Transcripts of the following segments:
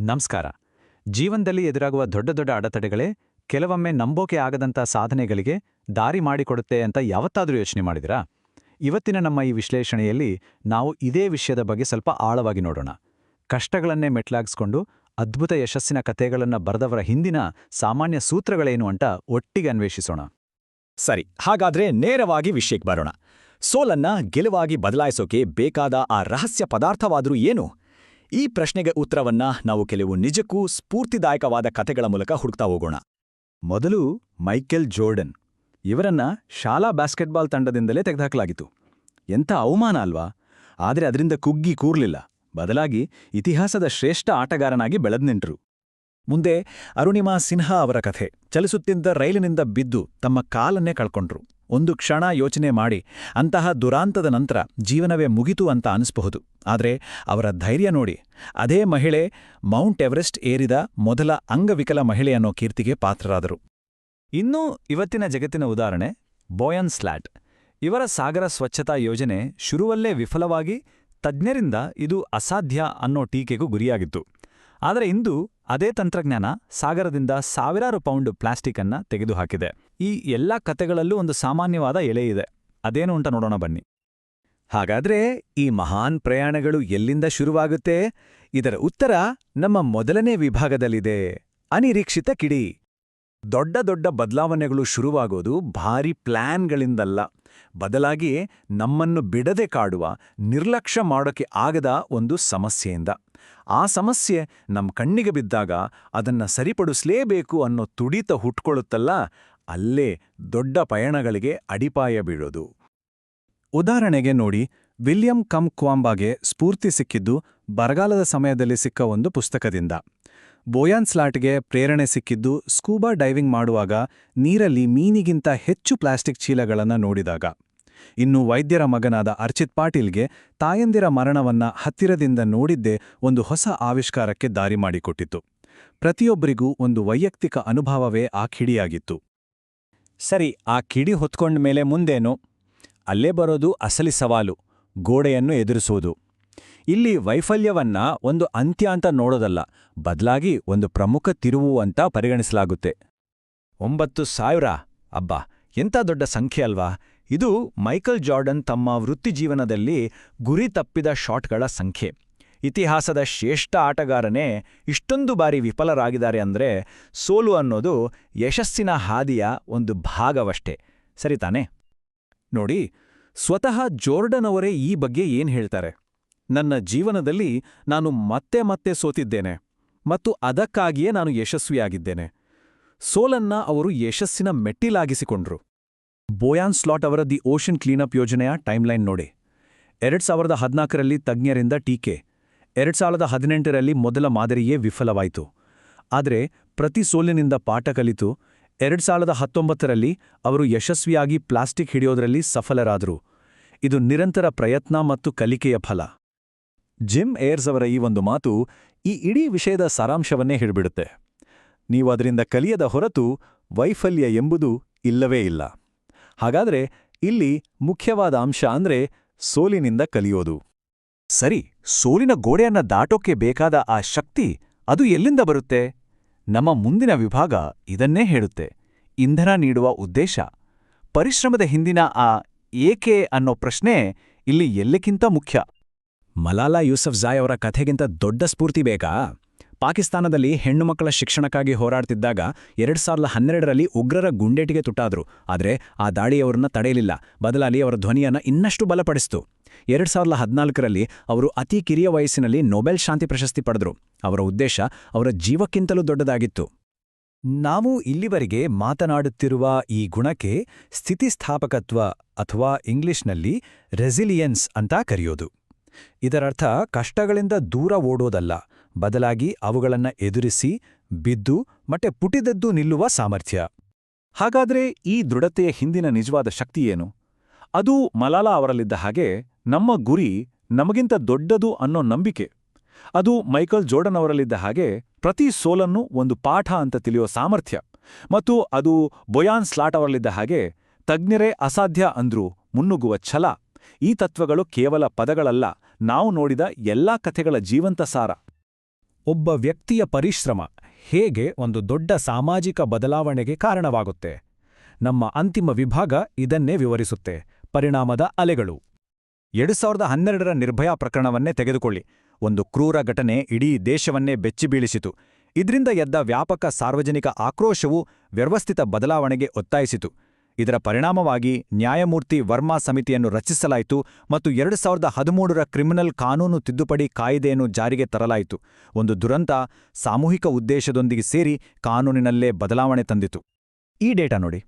ನಮಸ್ಕಾರ. ಜೀವನದಲ್ಲಿ ಎದುರಾಗುವ ದೊಡ್ಡ ದೊಡ್ಡ ಅಡೆತಡೆಗಳೇ ಕೆಲವೊಮ್ಮೆ ನಂಬೋಕೆ ಆಗದಂಥ ಸಾಧನೆಗಳಿಗೆ ದಾರಿ ಮಾಡಿಕೊಡುತ್ತೆ ಅಂತ ಯಾವತ್ತಾದರೂ ಯೋಚನೆ ಮಾಡಿದಿರಾ ಇವತ್ತಿನ ನಮ್ಮ ಈ ವಿಶ್ಲೇಷಣೆಯಲ್ಲಿ ನಾವು ಇದೇ ವಿಷಯದ ಬಗ್ಗೆ ಸ್ವಲ್ಪ ಆಳವಾಗಿ ನೋಡೋಣ. ಕಷ್ಟಗಳನ್ನೇ ಮೆಟ್ಲಾಗಿಸ್ಕೊಂಡು ಅದ್ಭುತ ಯಶಸ್ಸಿನ ಕಥೆಗಳನ್ನು ಬರೆದವರ ಹಿಂದಿನ ಸಾಮಾನ್ಯ ಸೂತ್ರಗಳೇನು ಅಂತ ಒಟ್ಟಿಗೆ ಅನ್ವೇಷಿಸೋಣ. ಸರಿ, ಹಾಗಾದ್ರೆ ನೇರವಾಗಿ ವಿಷಯಕ್ಕೆ ಬರೋಣ. ಸೋಲನ್ನ ಗೆಲುವಾಗಿ ಬದಲಾಯಿಸೋಕೆ ಬೇಕಾದ ಆ ರಹಸ್ಯ ಪದಾರ್ಥವಾದರೂ ಏನು? ಈ ಪ್ರಶ್ನೆಗೆ ಉತ್ತರವನ್ನ ನಾವು ಕೆಲವು ನಿಜಕ್ಕೂ ಸ್ಫೂರ್ತಿದಾಯಕವಾದ ಕಥೆಗಳ ಮೂಲಕ ಹುಡುಕ್ತಾ ಹೋಗೋಣ. ಮೊದಲು ಮೈಕೆಲ್ ಜೋರ್ಡನ್. ಇವರನ್ನ ಶಾಲಾ ಬ್ಯಾಸ್ಕೆಟ್ಬಾಲ್ ತಂಡದಿಂದಲೇ ತೆಗೆದುಹಾಕಲಾಗಿತ್ತು. ಎಂಥ ಅವಮಾನ ಅಲ್ವಾ? ಆದರೆ ಅದರಿಂದ ಕುಗ್ಗಿ ಕೂರ್ಲಿಲ್ಲ. ಬದಲಾಗಿ ಇತಿಹಾಸದ ಶ್ರೇಷ್ಠ ಆಟಗಾರನಾಗಿ ಬೆಳೆದ್ನಿಂಟ್ರು ಮುಂದೆ ಅರುಣಿಮಾ ಸಿನ್ಹಾ ಅವರ ಕಥೆ. ಚಲಿಸುತ್ತಿದ್ದ ರೈಲಿನಿಂದ ಬಿದ್ದು ತಮ್ಮ ಕಾಲನ್ನೇ ಕಳ್ಕೊಂಡ್ರು. ಒಂದು ಕ್ಷಣ ಯೋಚನೆ ಮಾಡಿ, ಅಂತಹ ದುರಾಂತದ ನಂತರ ಜೀವನವೇ ಮುಗಿತು ಅಂತ ಅನಿಸಬಹುದು. ಆದರೆ ಅವರ ಧೈರ್ಯ ನೋಡಿ, ಅದೇ ಮಹಿಳೆ ಮೌಂಟ್ ಎವರೆಸ್ಟ್ ಏರಿದ ಮೊದಲ ಅಂಗವಿಕಲ ಮಹಿಳೆ ಅನ್ನೋ ಕೀರ್ತಿಗೆ ಪಾತ್ರರಾದರು. ಇನ್ನೂ ಇವತ್ತಿನ ಜಗತ್ತಿನ ಉದಾಹರಣೆ ಬೋಯನ್ ಸ್ಲಾಟ್ ಇವರ ಸಾಗರ ಸ್ವಚ್ಛತಾ ಯೋಜನೆ ಶುರುವಲ್ಲೇ ವಿಫಲವಾಗಿ ತಜ್ಞರಿಂದ ಇದು ಅಸಾಧ್ಯ ಅನ್ನೋ ಟೀಕೆಗೂ ಗುರಿಯಾಗಿತ್ತು. ಆದರೆ ಇಂದು ಅದೇ ತಂತ್ರಜ್ಞಾನ ಸಾಗರದಿಂದ ಸಾವಿರಾರು ಪೌಂಡ್ ಪ್ಲಾಸ್ಟಿಕ್ ಅನ್ನ ತೆಗೆದುಹಾಕಿದೆ. ಈ ಎಲ್ಲ ಕತೆಗಳಲ್ಲೂ ಒಂದು ಸಾಮಾನ್ಯವಾದ ಎಲೆ ಇದೆ. ಅದೇನು ಅಂತ ನೋಡೋಣ ಬನ್ನಿ. ಹಾಗಾದ್ರೆ ಈ ಮಹಾನ್ ಪ್ರಯಾಣಗಳು ಎಲ್ಲಿಂದ ಶುರುವಾಗುತ್ತೆ? ಇದರ ಉತ್ತರ ನಮ್ಮ ಮೊದಲನೇ ವಿಭಾಗದಲ್ಲಿದೆ. ಅನಿರೀಕ್ಷಿತ ಕಿಡಿ. ದೊಡ್ಡ ದೊಡ್ಡ ಬದಲಾವಣೆಗಳು ಶುರುವಾಗೋದು ಭಾರಿ ಪ್ಲ್ಯಾನ್ಗಳಿಂದಲ್ಲ ಬದಲಾಗಿ ನಮ್ಮನ್ನು ಬಿಡದೆ ಕಾಡುವ, ನಿರ್ಲಕ್ಷ್ಯ ಮಾಡೋಕೆ ಆಗದ ಒಂದು ಸಮಸ್ಯೆಯಿಂದ. ಆ ಸಮಸ್ಯೆ ನಮ್ಮ ಕಣ್ಣಿಗೆ ಬಿದ್ದಾಗ ಅದನ್ನ ಸರಿಪಡಿಸಲೇಬೇಕು ಅನ್ನೋ ತುಡಿತ ಹುಟ್ಕೊಳ್ಳುತ್ತಲ್ಲ, ಅಲ್ಲೇ ದೊಡ್ಡ ಪಯಣಗಳಿಗೆ ಅಡಿಪಾಯ ಬೀಳೋದು. ಉದಾಹರಣೆಗೆ ನೋಡಿ, ವಿಲಿಯಂ ಕಮ್ ಕ್ವಾಂಬಾಗೆ ಸ್ಫೂರ್ತಿ ಸಿಕ್ಕಿದ್ದು ಬರಗಾಲದ ಸಮಯದಲ್ಲಿ ಸಿಕ್ಕ ಒಂದು ಪುಸ್ತಕದಿಂದ. ಬೋಯಾನ್ ಸ್ಲಾಟ್ಗೆ ಪ್ರೇರಣೆ ಸಿಕ್ಕಿದ್ದು ಸ್ಕೂಬಾ ಡೈವಿಂಗ್ ಮಾಡುವಾಗ ನೀರಲ್ಲಿ ಮೀನಿಗಿಂತ ಹೆಚ್ಚು ಪ್ಲಾಸ್ಟಿಕ್ ಚೀಲಗಳನ್ನು ನೋಡಿದಾಗ. ಇನ್ನು ವೈದ್ಯರ ಮಗನಾದ ಅರ್ಚಿತ್ ಪಾಟೀಲ್ಗೆ ತಾಯಂದಿರ ಮರಣವನ್ನ ಹತ್ತಿರದಿಂದ ನೋಡಿದ್ದೇ ಒಂದು ಹೊಸ ಆವಿಷ್ಕಾರಕ್ಕೆ ದಾರಿ ಮಾಡಿಕೊಟ್ಟಿತು ಪ್ರತಿಯೊಬ್ಬರಿಗೂ ಒಂದು ವೈಯಕ್ತಿಕ ಅನುಭವವೇ ಆ ಕಿಡಿಯಾಗಿತ್ತು. ಸರಿ, ಆ ಕಿಡಿ ಹೊತ್ಕೊಂಡ ಮೇಲೆ ಮುಂದೇನು? ಅಲ್ಲೇ ಬರೋದು ಅಸಲಿ ಸವಾಲು, ಗೋಡೆಯನ್ನು ಎದುರಿಸುವುದು ಇಲ್ಲಿ ವೈಫಲ್ಯವನ್ನ ಒಂದು ಅಂತ್ಯ ಅಂತ ನೋಡೋದಲ್ಲ, ಬದಲಾಗಿ ಒಂದು ಪ್ರಮುಖ ತಿರುವು ಅಂತ ಪರಿಗಣಿಸಲಾಗುತ್ತೆ. ಒಂಬತ್ತು ಸಾವಿರ? ಅಬ್ಬಾ ಎಂಥ ದೊಡ್ಡ ಸಂಖ್ಯೆ ಅಲ್ವಾ? ಇದು ಮೈಕಲ್ ಜಾರ್ಡನ್ ತಮ್ಮ ವೃತ್ತಿಜೀವನದಲ್ಲಿ ಗುರಿ ತಪ್ಪಿದ ಶಾಟ್ಗಳ ಸಂಖ್ಯೆ. ಇತಿಹಾಸದ ಶ್ರೇಷ್ಠ ಆಟಗಾರನೇ ಇಷ್ಟೊಂದು ಬಾರಿ ವಿಫಲರಾಗಿದ್ದಾರೆ ಅಂದ್ರೆ ಸೋಲು ಅನ್ನೋದು ಯಶಸ್ಸಿನ ಹಾದಿಯ ಒಂದು ಭಾಗವಷ್ಟೇ. ಸರಿ ತಾನೇ? ನೋಡಿ, ಸ್ವತಃ ಜೋರ್ಡನ್ ಅವರೇ ಈ ಬಗ್ಗೆ ಏನ್ ಹೇಳ್ತಾರೆ? ನನ್ನ ಜೀವನದಲ್ಲಿ ನಾನು ಮತ್ತೆ ಮತ್ತೆ ಸೋತಿದ್ದೇನೆ ಮತ್ತು ಅದಕ್ಕಾಗಿಯೇ ನಾನು ಯಶಸ್ವಿಯಾಗಿದ್ದೇನೆ. ಸೋಲನ್ನ ಅವರು ಯಶಸ್ಸಿನ ಮೆಟ್ಟಿಲಾಗಿಸಿಕೊಂಡ್ರು. ಬೋಯಾನ್ ಸ್ಲಾಟ್ ಅವರ ದಿ ಓಷನ್ ಕ್ಲೀನಪ್ ಯೋಜನೆಯ ಟೈಮ್ಲೈನ್ ನೋಡಿ. ಎರಡ್ ಸಾವಿರದ ಹದಿನಾಲ್ಕರಲ್ಲಿ ತಜ್ಞರಿಂದ ಟೀಕೆ. ಎರಡ್ ಸಾವಿರದ ಹದಿನೆಂಟರಲ್ಲಿ ಮೊದಲ ಮಾದರಿಯೇ ವಿಫಲವಾಯಿತು. ಆದರೆ ಪ್ರತಿ ಸೋಲಿನಿಂದ ಪಾಠ ಕಲಿತು ಎರಡ್ ಸಾವಿರದ ಹತ್ತೊಂಬತ್ತರಲ್ಲಿ ಅವರು ಯಶಸ್ವಿಯಾಗಿ ಪ್ಲಾಸ್ಟಿಕ್ ಹಿಡಿಯೋದರಲ್ಲಿ ಸಫಲರಾದರು. ಇದು ನಿರಂತರ ಪ್ರಯತ್ನ ಮತ್ತು ಕಲಿಕೆಯ ಫಲ. ಜಿಮ್ ಏರ್ಸ್ ಅವರ ಈ ಒಂದು ಮಾತು ಈ ಇಡೀ ವಿಷಯದ ಸಾರಾಂಶವನ್ನೇ ಹಿಡಿಬಿಡುತ್ತೆ. ನೀವು ಅದರಿಂದ ಕಲಿಯದ ಹೊರತು ವೈಫಲ್ಯ ಎಂಬುದು ಇಲ್ಲವೇ ಇಲ್ಲ. ಹಾಗಾದ್ರೆ ಇಲ್ಲಿ ಮುಖ್ಯವಾದ ಅಂಶ ಅಂದ್ರೆ ಸೋಲಿನಿಂದ ಕಲಿಯೋದು. ಸರಿ, ಸೋಲಿನ ಗೋಡೆಯನ್ನ ದಾಟೋಕೆ ಬೇಕಾದ ಆ ಶಕ್ತಿ ಅದು ಎಲ್ಲಿಂದ ಬರುತ್ತೆ? ನಮ್ಮ ಮುಂದಿನ ವಿಭಾಗ ಇದನ್ನೇ ಹೇಳುತ್ತೆ. ಇಂಧನ ನೀಡುವ ಉದ್ದೇಶ. ಪರಿಶ್ರಮದ ಹಿಂದಿನ ಆ ಏಕೆ ಅನ್ನೋ ಪ್ರಶ್ನೆ ಇಲ್ಲಿ ಎಲ್ಲಕ್ಕಿಂತ ಮುಖ್ಯ. ಮಲಾಲಾ ಯೂಸಫ್ಜಾಯ್ ಅವರ ಕಥೆಗಿಂತ ದೊಡ್ಡ ಸ್ಫೂರ್ತಿ ಬೇಕಾ? ಪಾಕಿಸ್ತಾನದಲ್ಲಿ ಹೆಣ್ಣುಮಕ್ಕಳ ಶಿಕ್ಷಣಕ್ಕಾಗಿ ಹೋರಾಡ್ತಿದ್ದಾಗ ಎರಡು ಸಾವಿರದ ಹನ್ನೆರಡರಲ್ಲಿ ಉಗ್ರರ ಗುಂಡೇಟಿಗೆ ತುಟ್ಟಾದ್ರು ಆದರೆ ಆ ದಾಳಿಯವರನ್ನ ತಡೆಯಲಿಲ್ಲ. ಬದಲಾಗಿ ಅವರ ಧ್ವನಿಯನ್ನ ಇನ್ನಷ್ಟು ಬಲಪಡಿಸಿತು. ಎರಡು ಸಾವಿರದ ಹದಿನಾಲ್ಕರಲ್ಲಿ ಅವರು ಅತಿ ಕಿರಿಯ ವಯಸ್ಸಿನಲ್ಲಿ ನೊಬೆಲ್ ಶಾಂತಿ ಪ್ರಶಸ್ತಿ ಪಡೆದರು. ಅವರ ಉದ್ದೇಶ ಅವರ ಜೀವಕ್ಕಿಂತಲೂ ದೊಡ್ಡದಾಗಿತ್ತು. ನಾವು ಇಲ್ಲಿವರೆಗೆ ಮಾತನಾಡುತ್ತಿರುವ ಈ ಗುಣಕ್ಕೆ ಸ್ಥಿತಿಸ್ಥಾಪಕತ್ವ ಅಥವಾ ಇಂಗ್ಲಿಷ್ನಲ್ಲಿ ರೆಸಿಲಿಯನ್ಸ್ ಅಂತ ಕರೆಯೋದು. ಇದರರ್ಥ ಕಷ್ಟಗಳಿಂದ ದೂರ ಓಡೋದಲ್ಲ, ಬದಲಾಗಿ ಅವುಗಳನ್ನ ಎದುರಿಸಿ, ಬಿದ್ದು, ಮತ್ತೆ ಪುಟಿದದ್ದು ನಿಲ್ಲುವ ಸಾಮರ್ಥ್ಯ. ಹಾಗಾದ್ರೆ ಈ ದೃಢತೆಯ ಹಿಂದಿನ ನಿಜವಾದ ಶಕ್ತಿಯೇನು ಅದು ಮಲಾಲಾ ಅವರಲ್ಲಿದ್ದ ಹಾಗೆ ನಮ್ಮ ಗುರಿ ನಮಗಿಂತ ದೊಡ್ಡದು ಅನ್ನೋ ನಂಬಿಕೆ. ಅದು ಮೈಕಲ್ ಜೋರ್ಡನ್ ಅವರಲ್ಲಿದ್ದ ಹಾಗೆ ಪ್ರತಿ ಸೋಲನ್ನು ಒಂದು ಪಾಠ ಅಂತ ತಿಳಿಯೋ ಸಾಮರ್ಥ್ಯ. ಮತ್ತು ಅದು ಬೊಯಾನ್ ಸ್ಲಾಟ್ ಅವರಲ್ಲಿದ್ದ ಹಾಗೆ ತಜ್ಞರೇ ಅಸಾಧ್ಯ ಅಂದ್ರೂ ಮುನ್ನುಗ್ಗುವ ಛಲ. ಈ ತತ್ವಗಳು ಕೇವಲ ಪದಗಳಲ್ಲ, ನಾವು ನೋಡಿದ ಎಲ್ಲಾ ಕಥೆಗಳ ಜೀವಂತ ಸಾರ. ಒಬ್ಬ ವ್ಯಕ್ತಿಯ ಪರಿಶ್ರಮ ಹೇಗೆ ಒಂದು ದೊಡ್ಡ ಸಾಮಾಜಿಕ ಬದಲಾವಣೆಗೆ ಕಾರಣವಾಗುತ್ತೆ. ನಮ್ಮ ಅಂತಿಮ ವಿಭಾಗ ಇದನ್ನೇ ವಿವರಿಸುತ್ತೆ. ಪರಿಣಾಮದ ಅಲೆಗಳು. ಎರಡು ಸಾವಿರದ ಹನ್ನೆರಡರ ನಿರ್ಭಯಾ ಪ್ರಕರಣವನ್ನೇ ತೆಗೆದುಕೊಳ್ಳಿ. ಒಂದು ಕ್ರೂರ ಘಟನೆ ಇಡೀ ದೇಶವನ್ನೇ ಬೆಚ್ಚಿಬೀಳಿಸಿತು ಇದರಿಂದ ಎದ್ದ ವ್ಯಾಪಕ ಸಾರ್ವಜನಿಕ ಆಕ್ರೋಶವು ವ್ಯವಸ್ಥಿತ ಬದಲಾವಣೆಗೆ ಒತ್ತಾಯಿಸಿತು. ಇದರ ಪರಿಣಾಮವಾಗಿ ನ್ಯಾಯಮೂರ್ತಿ ವರ್ಮಾ ಸಮಿತಿಯನ್ನು ರಚಿಸಲಾಯಿತು ಮತ್ತು ಎರಡು ಸಾವಿರದ ಹದಿಮೂರರ ಕ್ರಿಮಿನಲ್ ಕಾನೂನು ತಿದ್ದುಪಡಿ ಕಾಯ್ದೆಯನ್ನು ಜಾರಿಗೆ ತರಲಾಯಿತು. ಒಂದು ದುರಂತ ಸಾಮೂಹಿಕ ಉದ್ದೇಶದೊಂದಿಗೆ ಸೇರಿ ಕಾನೂನಿನಲ್ಲೇ ಬದಲಾವಣೆ ತಂದಿತು. ಈ ಡೇಟಾ ನೋಡಿ.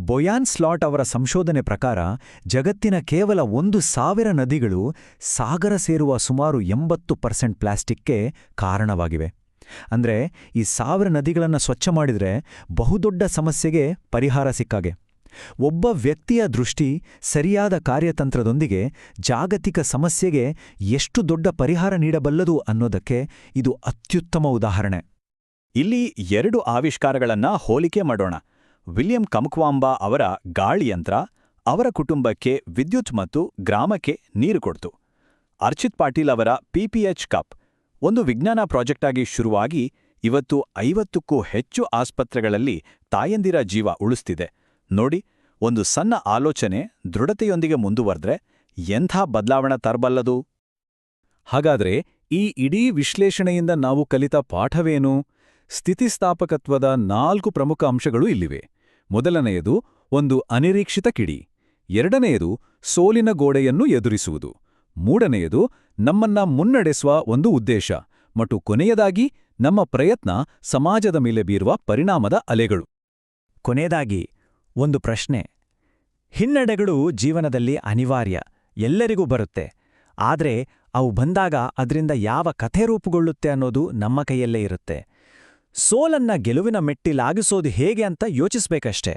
ಬೊಯಾನ್ ಸ್ಲಾಟ್ ಅವರ ಸಂಶೋಧನೆ ಪ್ರಕಾರ ಜಗತ್ತಿನ ಕೇವಲ ಒಂದು ಸಾವಿರ ನದಿಗಳು ಸಾಗರ ಸೇರುವ ಸುಮಾರು ಎಂಬತ್ತು ಪರ್ಸೆಂಟ್ ಪ್ಲಾಸ್ಟಿಕ್ಗೆ ಕಾರಣವಾಗಿವೆ. ಅಂದ್ರೆ ಈ ಸಾವಿರ ನದಿಗಳನ್ನು ಸ್ವಚ್ಛ ಮಾಡಿದರೆ ಬಹುದೊಡ್ಡ ಸಮಸ್ಯೆಗೆ ಪರಿಹಾರ ಸಿಕ್ಕಾಗೆ. ಒಬ್ಬ ವ್ಯಕ್ತಿಯ ದೃಷ್ಟಿ ಸರಿಯಾದ ಕಾರ್ಯತಂತ್ರದೊಂದಿಗೆ ಜಾಗತಿಕ ಸಮಸ್ಯೆಗೆ ಎಷ್ಟು ದೊಡ್ಡ ಪರಿಹಾರ ನೀಡಬಲ್ಲದು ಅನ್ನೋದಕ್ಕೆ ಇದು ಅತ್ಯುತ್ತಮ ಉದಾಹರಣೆ. ಇಲ್ಲಿ ಎರಡು ಆವಿಷ್ಕಾರಗಳನ್ನ ಹೋಲಿಕೆ ಮಾಡೋಣ. ವಿಲಿಯಂ ಕಮಕ್ವಾಂಬಾ ಅವರ ಗಾಳಿಯಂತ್ರ ಅವರ ಕುಟುಂಬಕ್ಕೆ ವಿದ್ಯುತ್ ಮತ್ತು ಗ್ರಾಮಕ್ಕೆ ನೀರು ಕೊಡ್ತು. ಅರ್ಚಿತ್ ಪಾಟೀಲ್ ಅವರ ಪಿಪಿಎಚ್ ಕಪ್ ಒಂದು ವಿಜ್ಞಾನ ಪ್ರಾಜೆಕ್ಟಾಗಿ ಶುರುವಾಗಿ ಇವತ್ತು ಐವತ್ತಕ್ಕೂ ಹೆಚ್ಚು ಆಸ್ಪತ್ರೆಗಳಲ್ಲಿ ತಾಯಂದಿರ ಜೀವ ಉಳಿಸ್ತಿದೆ. ನೋಡಿ, ಒಂದು ಸಣ್ಣ ಆಲೋಚನೆ ದೃಢತೆಯೊಂದಿಗೆ ಮುಂದುವರೆದ್ರೆ ಎಂಥ ಬದಲಾವಣೆ ತರಬಲ್ಲದು? ಹಾಗಾದ್ರೆ ಈ ಇಡೀ ವಿಶ್ಲೇಷಣೆಯಿಂದ ನಾವು ಕಲಿತ ಪಾಠವೇನು? ಸ್ಥಿತಿಸ್ಥಾಪಕತ್ವದ ನಾಲ್ಕು ಪ್ರಮುಖ ಅಂಶಗಳು ಇಲ್ಲಿವೆ. ಮೊದಲನೆಯದು, ಒಂದು ಅನಿರೀಕ್ಷಿತ ಕಿಡಿ. ಎರಡನೆಯದು, ಸೋಲಿನ ಗೋಡೆಯನ್ನು ಎದುರಿಸುವುದು. ಮೂಡನೆಯದು ನಮ್ಮನ್ನ ಮುನ್ನಡೆಸುವ ಒಂದು ಉದ್ದೇಶ. ಮತ್ತು ಕೊನೆಯದಾಗಿ, ನಮ್ಮ ಪ್ರಯತ್ನ ಸಮಾಜದ ಮೇಲೆ ಬೀರುವ ಪರಿಣಾಮದ ಅಲೆಗಳು. ಕೊನೆಯದಾಗಿ ಒಂದು ಪ್ರಶ್ನೆ. ಹಿನ್ನಡೆಗಳು ಜೀವನದಲ್ಲಿ ಅನಿವಾರ್ಯ, ಎಲ್ಲರಿಗೂ ಬರುತ್ತೆ. ಆದರೆ ಅವು ಬಂದಾಗ ಅದರಿಂದ ಯಾವ ಕಥೆ ರೂಪುಗೊಳ್ಳುತ್ತೆ ಅನ್ನೋದು ನಮ್ಮ ಕೈಯಲ್ಲೇ ಇರುತ್ತೆ. ಸೋಲನ್ನ ಗೆಲುವಿನ ಮೆಟ್ಟಿಲಾಗಿಸೋದು ಹೇಗೆ ಅಂತ ಯೋಚಿಸ್ಬೇಕಷ್ಟೇ.